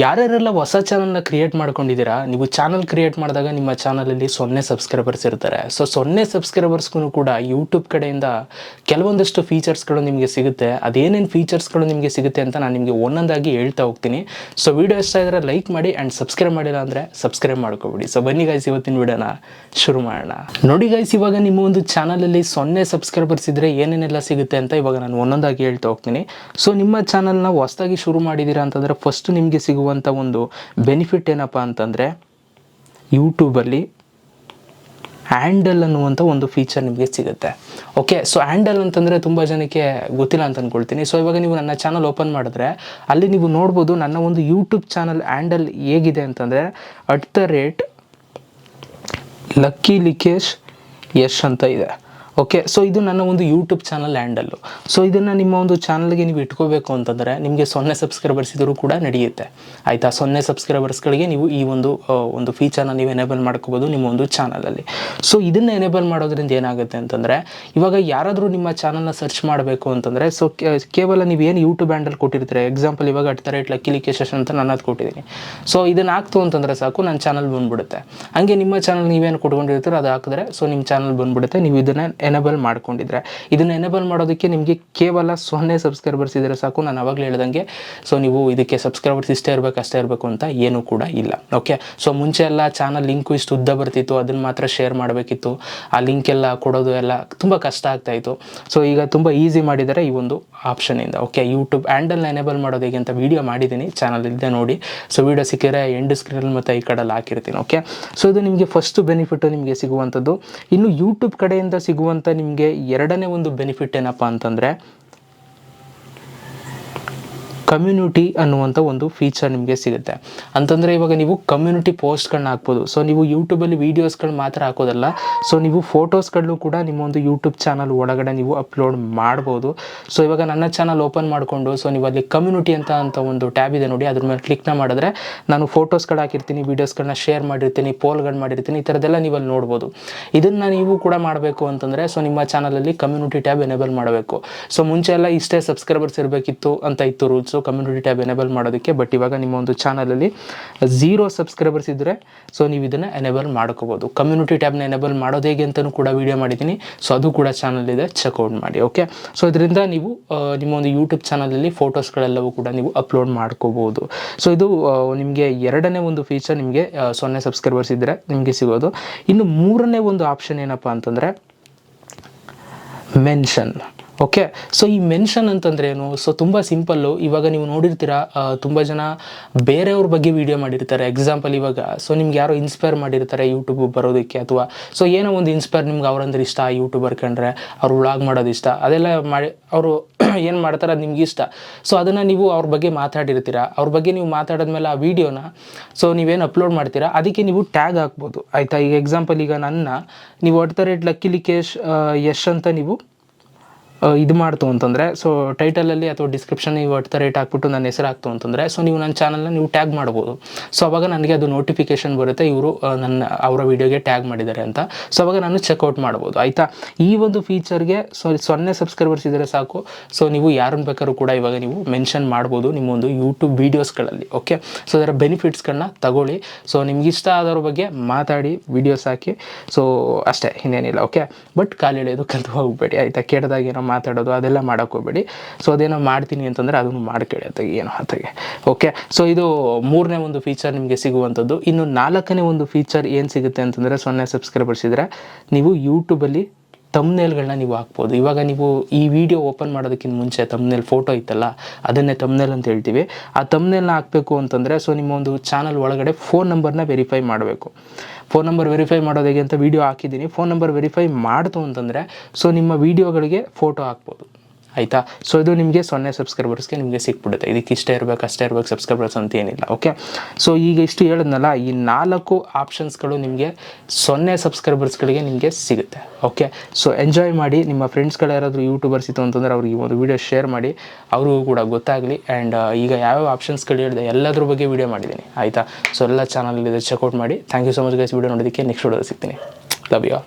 ಯಾರ್ಯಾರೆಲ್ಲ ಹೊಸ ಚಾನಲ್ನ ಕ್ರಿಯೇಟ್ ಮಾಡ್ಕೊಂಡಿದ್ದೀರಾ, ನೀವು ಚಾನಲ್ ಕ್ರಿಯೇಟ್ ಮಾಡಿದಾಗ ನಿಮ್ಮ ಚಾನಲಲ್ಲಿ ಸೊನ್ನೆ ಸಬ್ಸ್ಕ್ರೈಬರ್ಸ್ ಇರ್ತಾರೆ. ಸೊ ಸೊನ್ನೆ ಸಬ್ಸ್ಕ್ರೈಬರ್ಸ್ಗೂ ಕೂಡ ಯೂಟ್ಯೂಬ್ ಕಡೆಯಿಂದ ಕೆಲವೊಂದಷ್ಟು ಫೀಚರ್ಸ್ಗಳು ನಿಮಗೆ ಸಿಗುತ್ತೆ. ಅದೇನೇನು ಫೀಚರ್ಸ್ಗಳು ನಿಮಗೆ ಸಿಗುತ್ತೆ ಅಂತ ನಾನು ನಿಮಗೆ ಒಂದೊಂದಾಗಿ ಹೇಳ್ತಾ ಹೋಗ್ತೀನಿ. ಸೊ ವಿಡಿಯೋ ಇಷ್ಟ ಇದ್ದರೆ ಲೈಕ್ ಮಾಡಿ ಆ್ಯಂಡ್ ಸಬ್ಸ್ಕ್ರೈಬ್ ಮಾಡಿಲ್ಲ ಅಂದರೆ ಸಬ್ಸ್ಕ್ರೈಬ್ ಮಾಡ್ಕೊಬಿಡಿ. ಸೊ ಬನ್ನಿ ಗೈಸ್ ಇವತ್ತಿನ ವಿಡಿಯೋನ ಶುರು ಮಾಡೋಣ. ನೋಡಿ ಗೈಸ್ ಇವಾಗ ನಿಮ್ಮ ಒಂದು ಚಾನಲಲ್ಲಿ ಸೊನ್ನೆ ಸಬ್ಸ್ಕ್ರೈಬರ್ಸ್ ಇದ್ದರೆ ಏನೇನೆಲ್ಲ ಸಿಗುತ್ತೆ ಅಂತ ಇವಾಗ ನಾನು ಒಂದೊಂದಾಗಿ ಹೇಳ್ತಾ ಹೋಗ್ತೀನಿ. ಸೊ ನಿಮ್ಮ ಚಾನಲ್ನ ಹೊಸದಾಗಿ ಶುರು ಮಾಡಿದ್ದೀರಾ ಅಂತಂದರೆ ಫಸ್ಟ್ ನಿಮಗೆ ಸಿಗುವಂಥ ಒಂದು ಬೆನಿಫಿಟ್ ಏನಪ್ಪ ಅಂತಂದರೆ ಯೂಟ್ಯೂಬಲ್ಲಿ ಹ್ಯಾಂಡಲ್ ಅನ್ನುವಂಥ ಒಂದು ಫೀಚರ್ ನಿಮಗೆ ಸಿಗುತ್ತೆ. ಓಕೆ ಸೊ ಹ್ಯಾಂಡಲ್ ಅಂತಂದರೆ ತುಂಬ ಜನಕ್ಕೆ ಗೊತ್ತಿಲ್ಲ ಅಂತ ಅಂದ್ಕೊಳ್ತೀನಿ ಸೊ ಇವಾಗ ನೀವು ನನ್ನ ಚಾನಲ್ ಓಪನ್ ಮಾಡಿದ್ರೆ ಅಲ್ಲಿ ನೀವು ನೋಡ್ಬೋದು ನನ್ನ ಒಂದು ಯೂಟ್ಯೂಬ್ ಚಾನಲ್ ಹ್ಯಾಂಡಲ್ ಹೇಗಿದೆ ಅಂತಂದರೆ at the rate lucky Likesh Yash ಅಂತ ಇದೆ. ಓಕೆ ಸೊ ಇದು ನನ್ನ ಒಂದು ಯೂಟ್ಯೂಬ್ ಚಾನಲ್ ಹ್ಯಾಂಡಲ್ಲು ಸೊ ಇದನ್ನು ನಿಮ್ಮ ಒಂದು ಚಾನಲ್ಗೆ ನೀವು ಇಟ್ಕೋಬೇಕು ಅಂತಂದರೆ ನಿಮಗೆ ಸೊನ್ನೆ ಸಬ್ಸ್ಕ್ರೈಬರ್ಸ್ ಇದ್ದರೂ ಕೂಡ ನಡೆಯುತ್ತೆ. ಆಯಿತಾ? ಸೊನ್ನೆ ಸಬ್ಸ್ಕ್ರೈಬರ್ಸ್ಗಳಿಗೆ ನೀವು ಈ ಒಂದು ಒಂದು ಫೀಚರ್ನ ನೀವು ಎನೇಬಲ್ ಮಾಡ್ಕೋಬೋದು ನಿಮ್ಮ ಒಂದು ಚಾನಲಲ್ಲಿ ಸೊ ಇದನ್ನು ಎನೇಬಲ್ ಮಾಡೋದ್ರಿಂದ ಏನಾಗುತ್ತೆ ಅಂತಂದರೆ, ಇವಾಗ ಯಾರಾದರೂ ನಿಮ್ಮ ಚಾನಲ್ನ ಸರ್ಚ್ ಮಾಡಬೇಕು ಅಂತಂದರೆ ಸೊ ಕೇವಲ ನೀವು ಏನು ಯೂಟ್ಯೂಬ್ ಹ್ಯಾಂಡಲ್ ಕೊಟ್ಟಿರ್ತೀರ? ಎಕ್ಸಾಂಪಲ್ ಇವಾಗ ಅಟ್ ದ ರೇಟ್ ಅಂತ ನಾನು ಅದು ಕೊಟ್ಟಿದ್ದೀನಿ. ಸೊ ಇದನ್ನು ಹಾಕ್ತು ಅಂತಂದರೆ ಸಾಕು ನನ್ನ ಚಾನಲ್ ಬಂದ್ಬಿಡುತ್ತೆ. ಹಂಗೆ ನಿಮ್ಮ ಚಾನಲ್ ನೀವೇನು ಕೊಟ್ಕೊಂಡಿರ್ತೀರೋ, ಅದು ಹಾಕಿದ್ರೆ ಸೊ ನಿಮ್ಮ ಚಾನಲ್ ಬಂದ್ಬಿಡುತ್ತೆ. ನೀವು ಇದನ್ನು ಎನೇಬಲ್ ಮಾಡ್ಕೊಂಡಿದ್ರೆ. ಇದನ್ನು ಎನೇಬಲ್ ಮಾಡೋದಕ್ಕೆ ನಿಮಗೆ ಕೇವಲ ಸೊನ್ನೆ ಸಬ್ಸ್ಕ್ರೈಬರ್ಸ್ ಇದ್ದರೆ ಸಾಕು. ನಾನು ಅವಾಗಲೇ ಹೇಳ್ದಂಗೆ ಸೊ ನೀವು ಇದಕ್ಕೆ ಸಬ್ಸ್ಕ್ರೈಬರ್ಸ್ ಇಷ್ಟೇ ಇರಬೇಕು, ಅಷ್ಟೇ ಇರಬೇಕು ಅಂತ ಏನೂ ಕೂಡ ಇಲ್ಲ. ಓಕೆ ಸೊ ಮುಂಚೆ ಎಲ್ಲ ಚಾನಲ್ ಲಿಂಕು ಇಷ್ಟು ಉದ್ದ ಬರ್ತಿತ್ತು, ಅದನ್ನು ಮಾತ್ರ ಶೇರ್ ಮಾಡಬೇಕಿತ್ತು. ಆ ಲಿಂಕ್ ಎಲ್ಲ ಕೊಡೋದು ಎಲ್ಲ ತುಂಬ ಕಷ್ಟ ಆಗ್ತಾಯಿತ್ತು ಸೊ ಈಗ ತುಂಬ ಈಸಿ ಮಾಡಿದ್ದಾರೆ ಈ ಒಂದು ಆಪ್ಷನಿಂದ ಓಕೆ ಯೂಟ್ಯೂಬ್ ಹ್ಯಾಂಡಲ್ನ ಎನೇಬಲ್ ಮಾಡೋದು ಹೇಗೆ ಅಂತ ವೀಡಿಯೋ ಮಾಡಿದ್ದೀನಿ ಚಾನಲ್ ಇದೆ ನೋಡಿ. ಸೊ ವೀಡಿಯೋ ಸಿಕ್ಕಿದ್ರೆ ಎಂಡ್ ಸ್ಕ್ರೀನಲ್ಲಿ ಮತ್ತು ಈ ಕಡೆಲ್ಲ ಹಾಕಿರ್ತೀನಿ. ಓಕೆ ಸೊ ಇದು ನಿಮಗೆ ಫಸ್ಟ್ ಬೆನಿಫಿಟ್ ನಿಮಗೆ ಸಿಗುವಂಥದ್ದು. ಇನ್ನು ಯೂಟ್ಯೂಬ್ ಕಡೆಯಿಂದ ಸಿಗುವಂಥ ನಿಮಗೆ ಎರಡನೇ ಒಂದು ಬೆನಿಫಿಟ್ ಏನಪ್ಪ ಅಂತಂದರೆ ಕಮ್ಯುನಿಟಿ ಅನ್ನುವಂಥ ಒಂದು ಫೀಚರ್ ನಿಮಗೆ ಸಿಗುತ್ತೆ. ಅಂತಂದರೆ ಇವಾಗ ನೀವು ಕಮ್ಯುನಿಟಿ ಪೋಸ್ಟ್ಗಳನ್ನ ಹಾಕ್ಬೋದು. ಸೊ ನೀವು ಯೂಟ್ಯೂಬಲ್ಲಿ ವೀಡಿಯೋಸ್ಗಳು ಮಾತ್ರ ಹಾಕೋದಲ್ಲ. ಸೊ ನೀವು ಫೋಟೋಸ್ಗಳನ್ನು ಕೂಡ ನಿಮ್ಮ ಒಂದು ಯೂಟ್ಯೂಬ್ ಚಾನಲ್ ಒಳಗಡೆ ನೀವು ಅಪ್ಲೋಡ್ ಮಾಡ್ಬೋದು. ಸೊ ಇವಾಗ ನನ್ನ ಚಾನಲ್ ಓಪನ್ ಮಾಡಿಕೊಂಡು ಸೊ ನೀವು ಅಲ್ಲಿ ಕಮ್ಯುನಿಟಿ ಅಂತ ಅಂತ ಒಂದು ಟ್ಯಾಬ್ ಇದೆ ನೋಡಿ, ಅದ್ರ ಮೇಲೆ ಕ್ಲಿಕ್ನ ಮಾಡಿದ್ರೆ ನಾನು ಫೋಟೋಸ್ಗಳು ಹಾಕಿರ್ತೀನಿ ವೀಡಿಯೋಸ್ಗಳನ್ನ ಶೇರ್ ಮಾಡಿರ್ತೀನಿ ಪೋಲ್ಗಳು ಮಾಡಿರ್ತೀನಿ, ಈ ಥರದ್ದೆಲ್ಲ ನೀವು ಅಲ್ಲಿ ನೋಡ್ಬೋದು. ಇದನ್ನು ನೀವು ಕೂಡ ಮಾಡಬೇಕು ಅಂತಂದರೆ ಸೊ ನಿಮ್ಮ ಚಾನಲಲ್ಲಿ ಕಮ್ಯುನಿಟಿ ಟ್ಯಾಬ್ ಎನೇಬಲ್ ಮಾಡಬೇಕು. ಸೊ ಮುಂಚೆ ಎಲ್ಲ ಇಷ್ಟೇ ಸಬ್ಸ್ಕ್ರೈಬರ್ಸ್ ಇರಬೇಕಿತ್ತು ಅಂತ ಇತ್ತು ರೂಲ್ಸು ಕಮ್ಯುನಿಟಿ ಟ್ಯಾಬ್ ಎನೇಬಲ್ ಮಾಡೋದಕ್ಕೆ ಬಟ್ ಇವಾಗ ನಿಮ್ಮ ಒಂದು ಚಾನಲಲ್ಲಿ ಝೀರೋ ಸಬ್ಸ್ಕ್ರೈಬರ್ಸ್ ಇದ್ದರೆ ಸೊ ನೀವು ಇದನ್ನು ಎನೇಬಲ್ ಮಾಡ್ಕೋಬೋದು. ಕಮ್ಯುನಿಟಿ ಟ್ಯಾಬ್ನ ಎನೇಬಲ್ ಮಾಡೋದು ಹೇಗೆ ಅಂತಲೂ ಕೂಡ ವೀಡಿಯೋ ಮಾಡಿದ್ದೀನಿ. ಸೊ ಅದು ಕೂಡ ಚಾನಲ್ ಇದೆ ಚೆಕ್ಔಟ್ ಮಾಡಿ ಓಕೆ ಸೊ ಇದರಿಂದ ನೀವು ನಿಮ್ಮ ಒಂದು ಯೂಟ್ಯೂಬ್ ಚಾನಲಲ್ಲಿ ಫೋಟೋಸ್ಗಳೆಲ್ಲವೂ ಕೂಡ ನೀವು ಅಪ್ಲೋಡ್ ಮಾಡ್ಕೋಬೋದು. ಸೊ ಇದು ನಿಮಗೆ ಎರಡನೇ ಒಂದು ಫೀಚರ್ ನಿಮಗೆ ಸೊನ್ನೆ ಸಬ್ಸ್ಕ್ರೈಬರ್ಸ್ ಇದ್ದರೆ ನಿಮಗೆ ಸಿಗೋದು. ಇನ್ನು ಮೂರನೇ ಒಂದು ಆಪ್ಷನ್ ಏನಪ್ಪ ಅಂತಂದರೆ ಮೆನ್ಷನ್ ಓಕೆ ಸೊ ಈ ಮೆನ್ಷನ್ ಅಂತಂದ್ರೆ ಏನು? ಸೊ ತುಂಬ ಸಿಂಪಲ್ಲು ಇವಾಗ ನೀವು ನೋಡಿರ್ತೀರಾ ತುಂಬ ಜನ ಬೇರೆಯವ್ರ ಬಗ್ಗೆ ವಿಡಿಯೋ ಮಾಡಿರ್ತಾರೆ. ಎಕ್ಸಾಂಪಲ್ ಇವಾಗ ಸೊ ನಿಮ್ಗೆ ಯಾರೋ ಇನ್ಸ್ಪೈರ್ ಮಾಡಿರ್ತಾರೆ ಯೂಟ್ಯೂಬ್ ಬರೋದಕ್ಕೆ ಅಥವಾ ಸೊ ಏನೋ ಒಂದು ಇನ್ಸ್ಪೈರ್ ನಿಮ್ಗೆ ಅವ್ರಂದ್ರೆ ಇಷ್ಟ ಯೂಟ್ಯೂಬರ್ ಕಂಡ್ರೆ, ಅವ್ರು ವ್ಲಾಗ್ ಮಾಡೋದು ಇಷ್ಟ, ಅದೆಲ್ಲ ಮಾಡಿ, ಅವರು ಏನು ಮಾಡ್ತಾರೆ ಅದು ನಿಮ್ಗೆ ಇಷ್ಟ. ಸೊ ಅದನ್ನು ನೀವು ಅವ್ರ ಬಗ್ಗೆ ಮಾತಾಡಿರ್ತೀರ, ಅವ್ರ ಬಗ್ಗೆ ನೀವು ಮಾತಾಡಿದ್ಮೇಲೆ ಆ ವಿಡಿಯೋನ ಸೊ ನೀವೇನು ಅಪ್ಲೋಡ್ ಮಾಡ್ತೀರಾ, ಅದಕ್ಕೆ ನೀವು ಟ್ಯಾಗ್ ಹಾಕ್ಬೋದು. ಆಯಿತಾ? ಈಗ ಎಕ್ಸಾಂಪಲ್ ಈಗ ನನ್ನ, ನೀವು the rate lucky Likesh Yash ಅಂತ ನೀವು ಇದು ಮಾಡ್ತು ಅಂತಂದರೆ ಸೊ ಟೈಟಲಲ್ಲಿ ಅಥವಾ ಡಿಸ್ಕ್ರಿಪ್ಷನ್ ನೀವು ದ ರೇಟ್ ಹಾಕ್ಬಿಟ್ಟು ನನ್ನ ಹೆಸರು ಹಾಕ್ತು ಅಂತಂದರೆ ಸೊ ನೀವು ನನ್ನ ಚಾನಲ್ನ ನೀವು ಟ್ಯಾಗ್ ಮಾಡ್ಬೋದು. ಸೊ ಅವಾಗ ನನಗೆ ಅದು ನೋಟಿಫಿಕೇಶನ್ ಬರುತ್ತೆ, ಇವರು ನನ್ನ, ಅವರ ವಿಡಿಯೋಗೆ ಟ್ಯಾಗ್ ಮಾಡಿದ್ದಾರೆ ಅಂತ. ಸೊ ಅವಾಗ ನಾನು ಚೆಕ್ಔಟ್ ಮಾಡ್ಬೋದು, ಆಯಿತಾ? ಈ ಒಂದು ಫೀಚರ್ಗೆ ಸೊ ಸೊನ್ನೆ ಸಬ್ಸ್ಕ್ರೈಬರ್ಸ್ ಇದ್ದರೆ ಸಾಕು. ಸೊ ನೀವು ಯಾರನ್ನ ಬೇಕಾದ್ರೂ ಕೂಡ ಇವಾಗ ನೀವು ಮೆನ್ಷನ್ ಮಾಡ್ಬೋದು ನಿಮ್ಮ ಒಂದು ಯೂಟ್ಯೂಬ್ ವೀಡಿಯೋಸ್ಗಳಲ್ಲಿ ಓಕೆ ಸೊ ಅದರ ಬೆನಿಫಿಟ್ಸ್ಗಳನ್ನ ತಗೊಳ್ಳಿ. ಸೊ ನಿಮ್ಗೆ ಇಷ್ಟ ಆದವ್ರ ಬಗ್ಗೆ ಮಾತಾಡಿ ವೀಡಿಯೋಸ್ ಹಾಕಿ. ಸೊ ಅಷ್ಟೇ, ಇನ್ನೇನಿಲ್ಲ ಓಕೆ ಬಟ್ ಕಾಲು ಎಳೆಯೋದು ಕಲ್ತು ಹೋಗ್ಬೇಡಿ, ಆಯಿತಾ? ಕೇಳಿದಾಗ ಮಾತಾಡೋದು ಅದೆಲ್ಲ ಮಾಡೋಕ್ಕೋಗ್ಬೇಡಿ ಸೊ ಅದೇನೋ ಮಾಡ್ತೀನಿ ಅಂತಂದರೆ ಅದನ್ನು ಮಾಡ್ಕೊಳ್ಳಿ ಅತ್ತಾಗೆ ಏನೋ ಅತ್ತಾಗೆ ಓಕೆ ಸೊ ಇದು ಮೂರನೇ ಒಂದು ಫೀಚರ್ ನಿಮಗೆ ಸಿಗುವಂಥದ್ದು. ಇನ್ನು ನಾಲ್ಕನೇ ಒಂದು ಫೀಚರ್ ಏನು ಸಿಗುತ್ತೆ ಅಂತಂದರೆ ಸೊನ್ನೆ ಸಬ್ಸ್ಕ್ರೈಬರ್ಸ್ ಇದ್ದರೆ ನೀವು ಯೂಟ್ಯೂಬಲ್ಲಿ ತಮ್ನೇಲ್ಗಳನ್ನ ನೀವು ಹಾಕ್ಬೋದು. ಇವಾಗ ನೀವು ಈ ವಿಡಿಯೋ ಓಪನ್ ಮಾಡೋದಕ್ಕಿಂತ ಮುಂಚೆ ತಮ್ನೇಲ್ ಫೋಟೋ ಇತ್ತಲ್ಲ, ಅದನ್ನೇ ತಮ್ನೇಲ್ ಅಂತ ಹೇಳ್ತೀವಿ. ಆ ತಮ್ನೇಲ್ನ ಹಾಕಬೇಕು ಅಂತಂದರೆ ಸೊ ನಿಮ್ಮ ಒಂದು ಚಾನಲ್ ಒಳಗಡೆ ಫೋನ್ ನಂಬರ್ನ ವೆರಿಫೈ ಮಾಡಬೇಕು. ಫೋನ್ ನಂಬರ್ ವೆರಿಫೈ ಮಾಡೋದು ಹೇಗೆ ಅಂತ ವೀಡಿಯೋ ಹಾಕಿದ್ದೀನಿ. ಫೋನ್ ನಂಬರ್ ವೆರಿಫೈ ಮಾಡ್ತು ಅಂತಂದರೆ ಸೊ ನಿಮ್ಮ ವೀಡಿಯೋಗಳಿಗೆ ಫೋಟೋ ಹಾಕ್ಬೋದು. ಆಯಿತಾ? ಸೊ ಇದು ನಿಮಗೆ ಸೊನ್ನೆ ಸಬ್ಸ್ಕ್ರೈಬರ್ಸ್ಗೆ ನಿಮಗೆ ಸಿಕ್ಬಿಡುತ್ತೆ. ಇದಕ್ಕೆ ಇಷ್ಟೇ ಇರಬೇಕು, ಅಷ್ಟೇ ಇರಬೇಕು ಸಬ್ಸ್ಕ್ರೈಬರ್ಸ್ ಅಂತ ಏನಿಲ್ಲ ಓಕೆ ಸೊ ಈಗ ಇಷ್ಟು ಹೇಳಿದ್ನಲ್ಲ, ಈ ನಾಲ್ಕು ಆಪ್ಷನ್ಸ್ಗಳು ನಿಮಗೆ ಸೊನ್ನೆ ಸಬ್ಸ್ಕ್ರೈಬರ್ಸ್ಗಳಿಗೆ ನಿಮಗೆ ಸಿಗುತ್ತೆ ಓಕೆ ಸೊ ಎಂಜಾಯ್ ಮಾಡಿ, ನಿಮ್ಮ ಫ್ರೆಂಡ್ಸ್ಗಳು ಯಾರಾದರೂ ಯೂಟ್ಯೂಬರ್ಸ್ ಇತ್ತು ಅಂತಂದರೆ ಅವ್ರಿಗೆ ಒಂದು ವಿಡಿಯೋ ಶೇರ್ ಮಾಡಿ, ಅವ್ರಿಗೂ ಕೂಡ ಗೊತ್ತಾಗಲಿ. ಆ್ಯಂಡ್ ಈಗ ಯಾವ್ಯಾವ ಆಪ್ಷನ್ಸ್ಗಳು ಹೇಳಿದೆ, ಎಲ್ಲದ್ರ ಬಗ್ಗೆ ವಿಡಿಯೋ ಮಾಡಿದ್ದೀನಿ, ಆಯಿತಾ? ಸೊ ಎಲ್ಲ ಚಾನಲ್ ಇದೆ ಚೆಕ್ಔಟ್ ಮಾಡಿ. Thank you so much guys video ನೋಡೋದಕ್ಕೆ ನೆಕ್ಸ್ಟ್ ವಿಡಿಯೋ ಸಿಗ್ತೀನಿ. Love you